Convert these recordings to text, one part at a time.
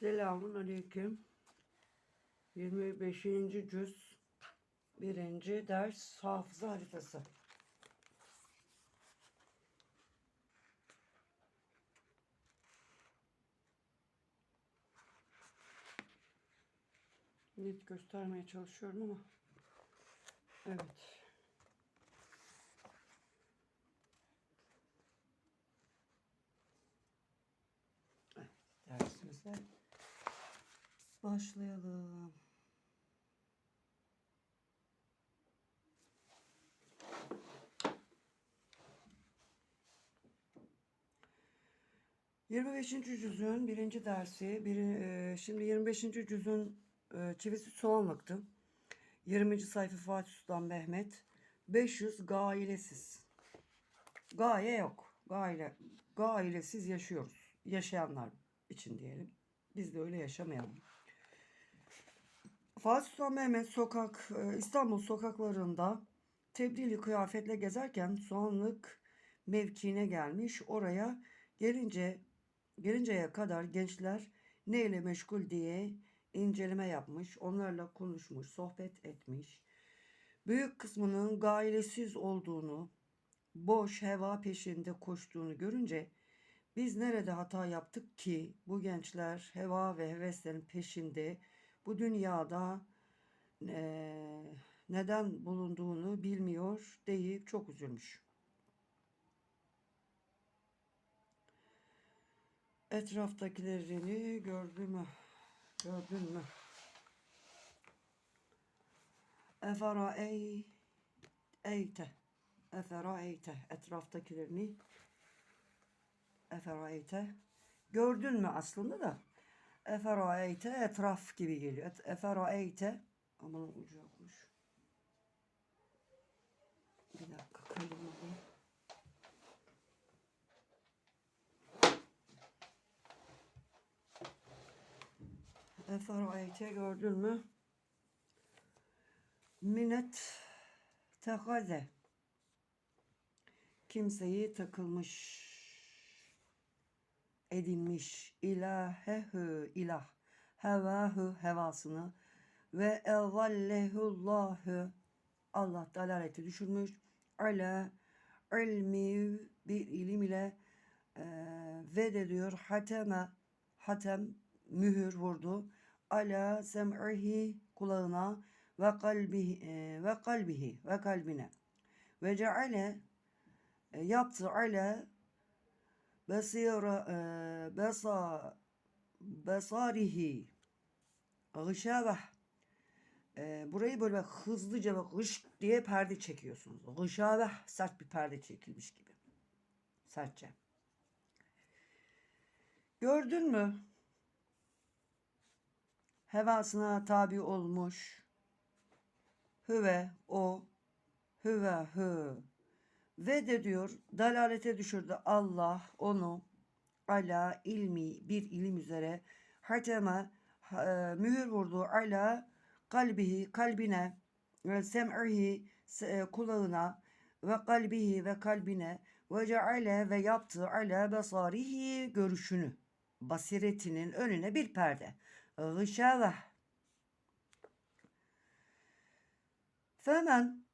Selamun Aleyküm. 25. cüz 1. ders hafıza haritası. Net göstermeye çalışıyorum ama evet. Evet, dersimize başlayalım. Yirmi beşinci cüzün birinci dersi, bir, e, şimdi 25. cüzün e, çivisi soğanlıktı. 20. sayfa Fatih Sultan Mehmet. 500 gailesiz. Gaye yok. Gaile, gailesiz yaşıyoruz. Yaşayanlar için diyelim. Biz de öyle yaşamayalım. Fatih Sultan Mehmet sokak e, İstanbul sokaklarında tebdili kıyafetle gezerken soğanlık mevkiine gelmiş. Oraya gelince gelinceye kadar gençler neyle meşgul diye inceleme yapmış. Onlarla konuşmuş, sohbet etmiş. Büyük kısmının gailesiz olduğunu, boş heva peşinde koştuğunu görünce biz nerede hata yaptık ki bu gençler heva ve heveslerin peşinde bu dünyada eee, neden bulunduğunu bilmiyor deyip çok üzülmüş. Etraftakilerini gördü mü? Gördün mü? Eferaey eyte Eferaeyte etraftakilerini Eferaeyte gördün mü aslında da Eferaeyte etraf gibi geliyor. Eferaeyte aman ucu yokmuş. Bir dakika kalem alayım. Eferaeyte gördün mü? Minet tehaze kimseyi takılmış edinmiş. İlahehü ilah. Hevahü hevasını. Ve evvallehullahu Allah dalaleti düşürmüş. Ala ilmi bir ilim ile e, ve de diyor hateme hatem mühür vurdu. Ala sem'ihi kulağına ve kalbihi e, ve kalbihi ve kalbine. Ve ceale e, yaptı. Ala besira e, besa besarihi gışabah e, burayı böyle hızlıca bak gış diye perde çekiyorsunuz. Gışabah sert bir perde çekilmiş gibi. Sertçe. Gördün mü? Hevasına tabi olmuş. Hüve o hüve hü ve de diyor dalalete düşürdü. Allah onu ala ilmi bir ilim üzere. Hateme e, mühür vurdu. Ala kalbihi kalbine ve sem'ihi se- e, kulağına ve kalbihi ve kalbine ve ceale ve yaptı ala basarihi görüşünü basiretinin önüne bir perde. Gışaveh Femen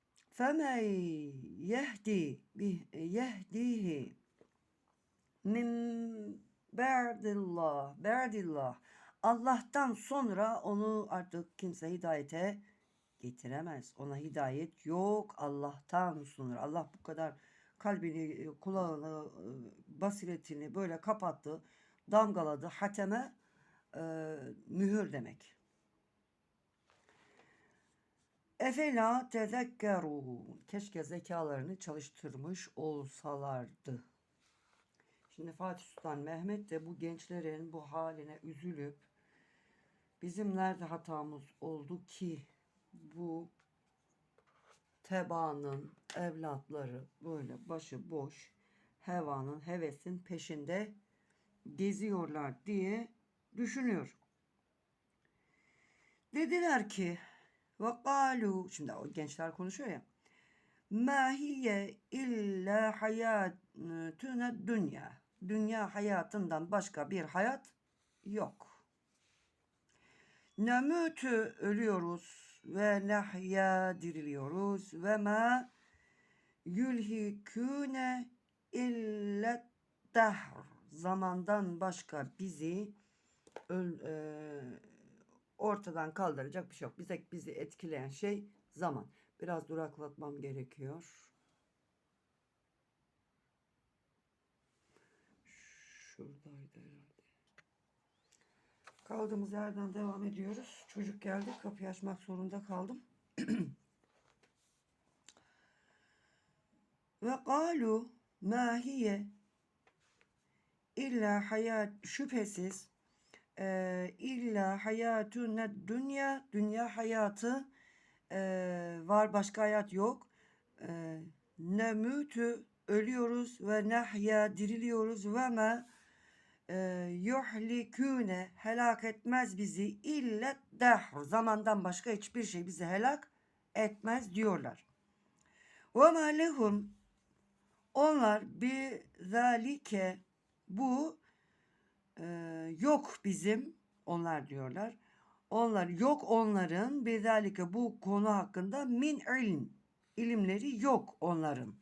yehdi bi yehdihi min ba'dillah ba'dillah Allah'tan sonra onu artık kimse hidayete getiremez. Ona hidayet yok Allah'tan sonra. Allah bu kadar kalbini, kulağını, basiretini böyle kapattı, damgaladı. Hateme e, mühür demek. Efela tezekkerun. Keşke zekalarını çalıştırmış olsalardı. Şimdi Fatih Sultan Mehmet de bu gençlerin bu haline üzülüp bizim nerede hatamız oldu ki bu tebaanın evlatları böyle başı boş hevanın hevesin peşinde geziyorlar diye düşünüyor. Dediler ki ve kalu şimdi o gençler konuşuyor ya. Ma hiye illa hayatuna dünya dünya hayatından başka bir hayat yok. Nemütü ölüyoruz ve nahya diriliyoruz ve ma yülhikûne illet dahr zamandan başka bizi öl, e, ortadan kaldıracak bir şey yok. Bize bizi etkileyen şey zaman. Biraz duraklatmam gerekiyor. Şuradaydı herhalde. Kaldığımız yerden devam ediyoruz. Çocuk geldi. Kapıyı açmak zorunda kaldım. Ve kalu ma hiye illa hayat şüphesiz e, illa hayatuna dünya dünya hayatı e, var başka hayat yok. E, nemütü ölüyoruz ve nahya diriliyoruz ve ma e, yuhlikune helak etmez bizi illa dahr zamandan başka hiçbir şey bizi helak etmez diyorlar. Ve ma lehum onlar bir zalike bu e, yok bizim onlar diyorlar. Onlar yok onların bezalike bu konu hakkında min ilm ilimleri yok onların.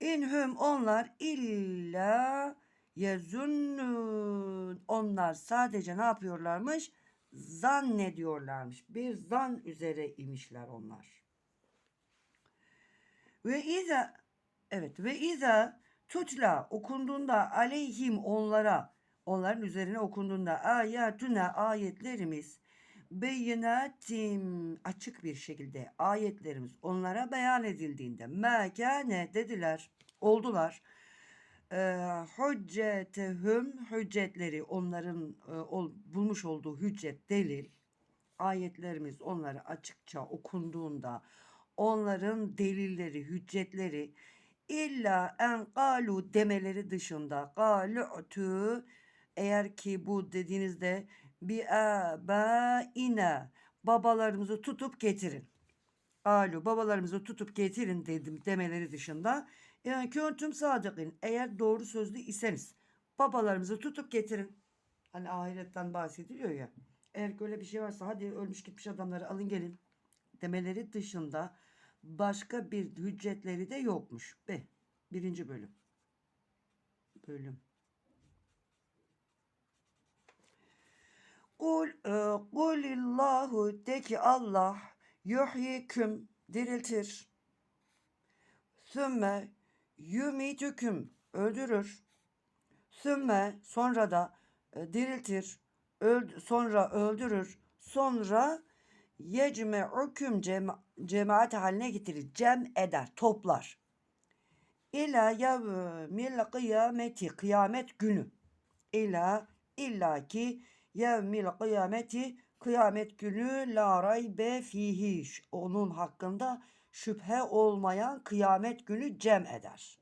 İnhum onlar illa yezunnun onlar sadece ne yapıyorlarmış? Zannediyorlarmış. Bir zan üzere imişler onlar. Ve iza evet ve iza tutla okunduğunda aleyhim onlara onların üzerine okunduğunda ayatuna ayetlerimiz beyinatim açık bir şekilde ayetlerimiz onlara beyan edildiğinde mekane dediler oldular. Hüccetehüm hüccetleri onların e, bulmuş olduğu hüccet delil ayetlerimiz onlara açıkça okunduğunda onların delilleri hüccetleri illa en galu demeleri dışında galu'tu eğer ki bu dediğinizde bi ina babalarımızı tutup getirin. Alu babalarımızı tutup getirin dedim demeleri dışında yani küntüm sadıkın eğer doğru sözlü iseniz babalarımızı tutup getirin. Hani ahiretten bahsediliyor ya. Eğer böyle bir şey varsa hadi ölmüş gitmiş adamları alın gelin demeleri dışında başka bir hüccetleri de yokmuş. B. Birinci bölüm. Bölüm. Kul, e, kulillahu de ki Allah yuhyiküm diriltir. Sümme yumitüküm öldürür. Sümme sonra da e, diriltir. Öld, sonra öldürür. Sonra yecme'üküm cema, cemaat haline getirir. Cem eder, toplar. İla yevmil kıyameti kıyamet günü. İla illaki yevmil kıyameti kıyamet günü la raybe fihi onun hakkında şüphe olmayan kıyamet günü cem eder.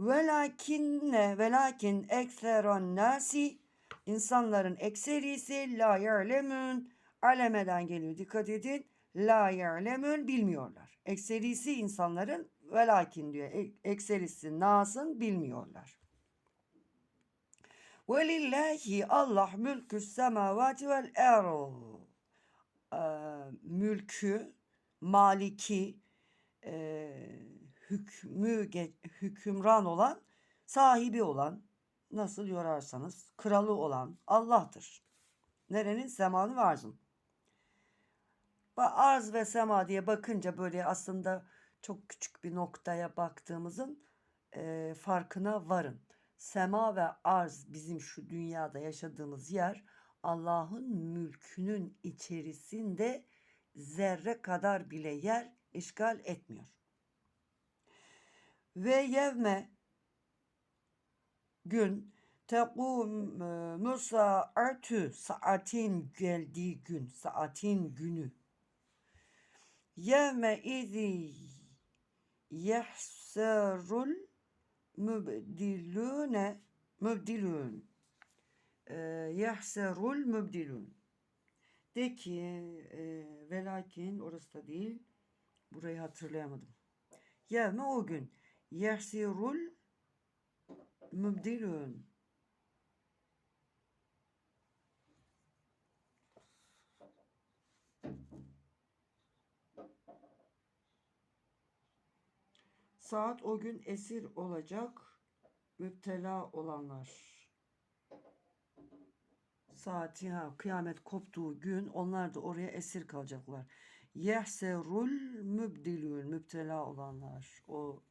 Velakinne velakin ekseron nasi insanların ekserisi la yerlemün alemeden geliyor dikkat edin la yerlemün bilmiyorlar. Ekserisi insanların velakin diyor ekserisi nasın bilmiyorlar. Velillahi Allah mülkü semavati vel erd. Ee, mülkü, maliki, e, hükmü, hükümran olan, sahibi olan, nasıl yorarsanız, kralı olan Allah'tır. Nerenin? Semanı ve arzın. Arz ve sema diye bakınca böyle aslında çok küçük bir noktaya baktığımızın e, farkına varın. Sema ve arz bizim şu dünyada yaşadığımız yer Allah'ın mülkünün içerisinde zerre kadar bile yer işgal etmiyor. Ve yevme gün tekum e, musaatü saatin geldiği gün saatin günü yevme izi yehserul mübdilüne mübdilün e, yahserul mübdilün de ki e, velakin orası da değil burayı hatırlayamadım. Yevme o gün. Yahsirul mübdilün Saat o gün esir olacak müptela olanlar. Saati ha, kıyamet koptuğu gün onlar da oraya esir kalacaklar. Yehserul mübdilün müptela olanlar. O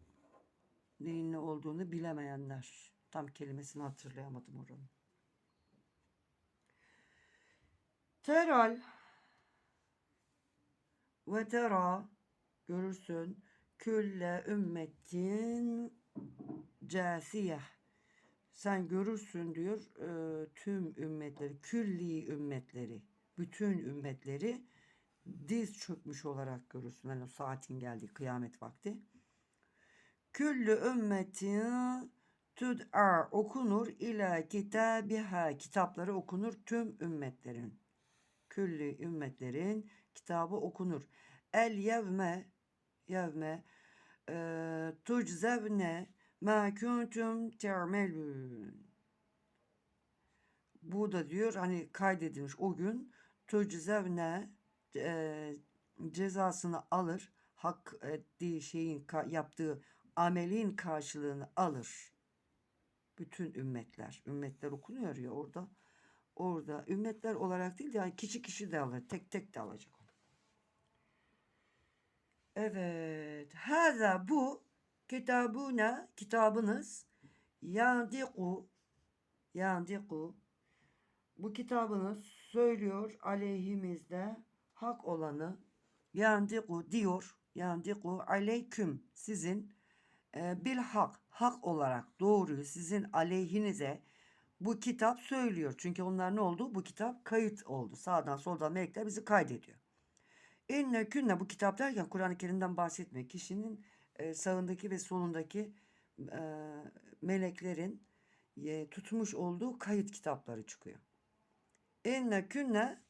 neyin ne olduğunu bilemeyenler. Tam kelimesini hatırlayamadım oranın. Teral ve tera görürsün külle ümmetin casiyeh sen görürsün diyor e, tüm ümmetleri külli ümmetleri bütün ümmetleri diz çökmüş olarak görürsün. Yani saatin geldiği kıyamet vakti. Küllü ümmetin tud'a okunur ila kitabiha kitapları okunur tüm ümmetlerin. Külli ümmetlerin kitabı okunur. El yevme yevme e, tuczevne ma kuntum te'melun. Bu da diyor hani kaydedilmiş o gün tuczevne e, cezasını alır. Hak ettiği şeyin yaptığı amelin karşılığını alır. Bütün ümmetler. Ümmetler okunuyor ya orada. Orada ümmetler olarak değil de yani kişi kişi de alır. Tek tek de alacak. Evet. Haza bu kitabuna kitabınız yandiku yandiku bu kitabınız söylüyor aleyhimizde hak olanı yandiku diyor yandiku aleyküm sizin e, bil hak hak olarak doğruyu sizin aleyhinize bu kitap söylüyor. Çünkü onlar ne oldu? Bu kitap kayıt oldu. Sağdan soldan melekler bizi kaydediyor. İnne künne bu kitap derken Kur'an-ı Kerim'den bahsetmiyor. Kişinin e, sağındaki ve solundaki e, meleklerin e, tutmuş olduğu kayıt kitapları çıkıyor. İnne künne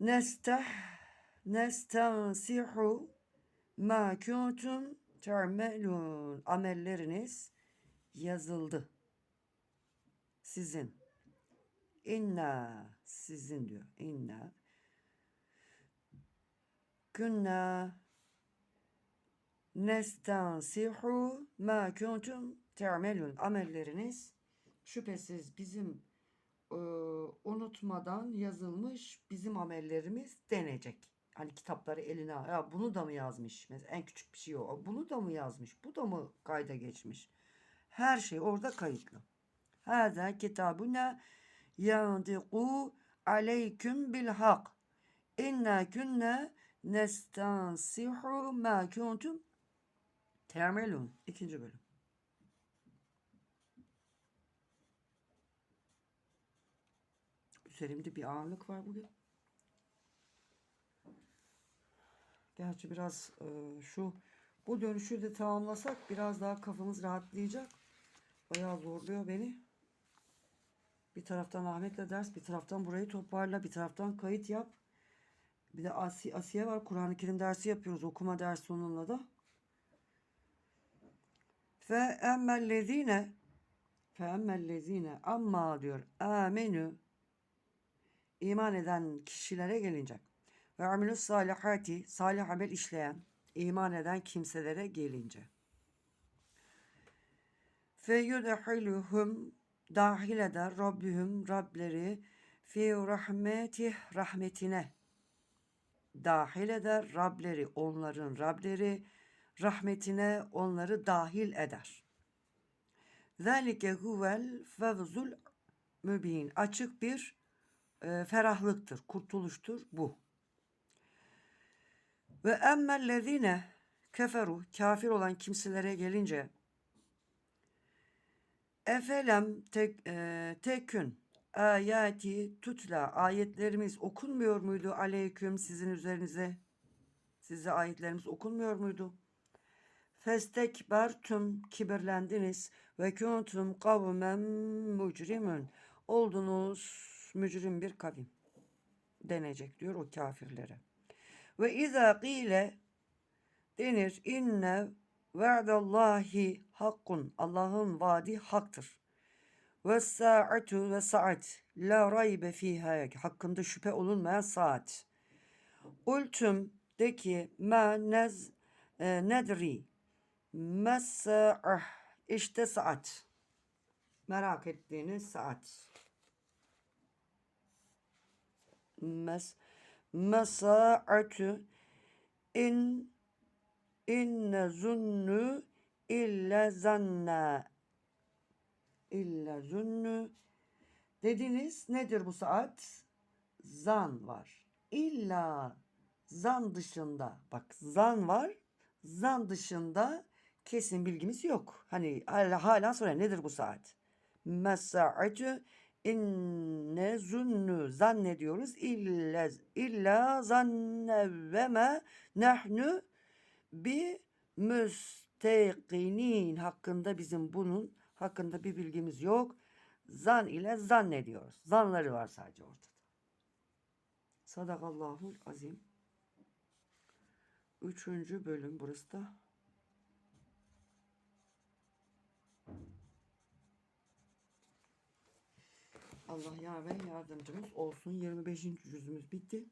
nesteh nestansihu ma kuntum termelun amelleriniz yazıldı. Sizin. İnna sizin diyor. İnna kunna nestansihu ma kuntum te'melun amelleriniz şüphesiz bizim e, unutmadan yazılmış bizim amellerimiz denecek. Hani kitapları eline ya bunu da mı yazmış? Mesela en küçük bir şey o. Bunu da mı yazmış? Bu da mı kayda geçmiş? Her şey orada kayıtlı. Hâzâ kitabuna yandiku aleyküm bil hak. İnna künne nestansihu ma kuntum te'melun. İkinci bölüm. Üzerimde bir ağırlık var bugün. Gerçi biraz e, şu bu dönüşü de tamamlasak biraz daha kafamız rahatlayacak. Bayağı zorluyor beni. Bir taraftan Ahmet'le ders, bir taraftan burayı toparla, bir taraftan kayıt yap. Bir de Asiye, Asiye var. Kur'an-ı Kerim dersi yapıyoruz. Okuma dersi onunla da. Fe emmellezine fe emmellezine amma diyor. Amenü iman eden kişilere gelince ve amilus salihati salih amel işleyen iman eden kimselere gelince fe yudhiluhum dahil eder Rabbihum Rableri fi rahmetih rahmetine dahil eder Rableri onların Rableri rahmetine onları dahil eder. Zalike huvel fevzul mübin açık bir e, ferahlıktır, kurtuluştur bu. Ve emmellezine keferu kafir olan kimselere gelince efelem tek, e, tekün ayati tutla ayetlerimiz okunmuyor muydu aleyküm sizin üzerinize size ayetlerimiz okunmuyor muydu? Festekbertum kibirlendiniz ve kuntum kavmen mucrimun oldunuz mücrim bir kavim denecek diyor o kafirlere. Ve izâ qîle denir inne ve'dallahi hakkun Allah'ın vaadi haktır. Ve sa'atu ve saat la raybe fiha hakkında şüphe olunmayan saat. Ultum de ki ma nez e, nedri Mesa'ah. İşte saat. Merak ettiğiniz saat. Mes Mesa'atü in inne zunnu illa zanna illa zunnu dediniz nedir bu saat? Zan var. İlla zan dışında bak zan var. Zan dışında kesin bilgimiz yok. Hani hala, hala soruyor nedir bu saat? Mesa'atü inne zunnu zannediyoruz illa illa zanne ve me nahnu bi müsteyqinin hakkında bizim bunun hakkında bir bilgimiz yok. Zan ile zannediyoruz. Zanları var sadece ortada. Sadakallahul azim. Üçüncü bölüm burası da. Allah yar ve yardımcımız olsun. 25. yüzümüz bitti.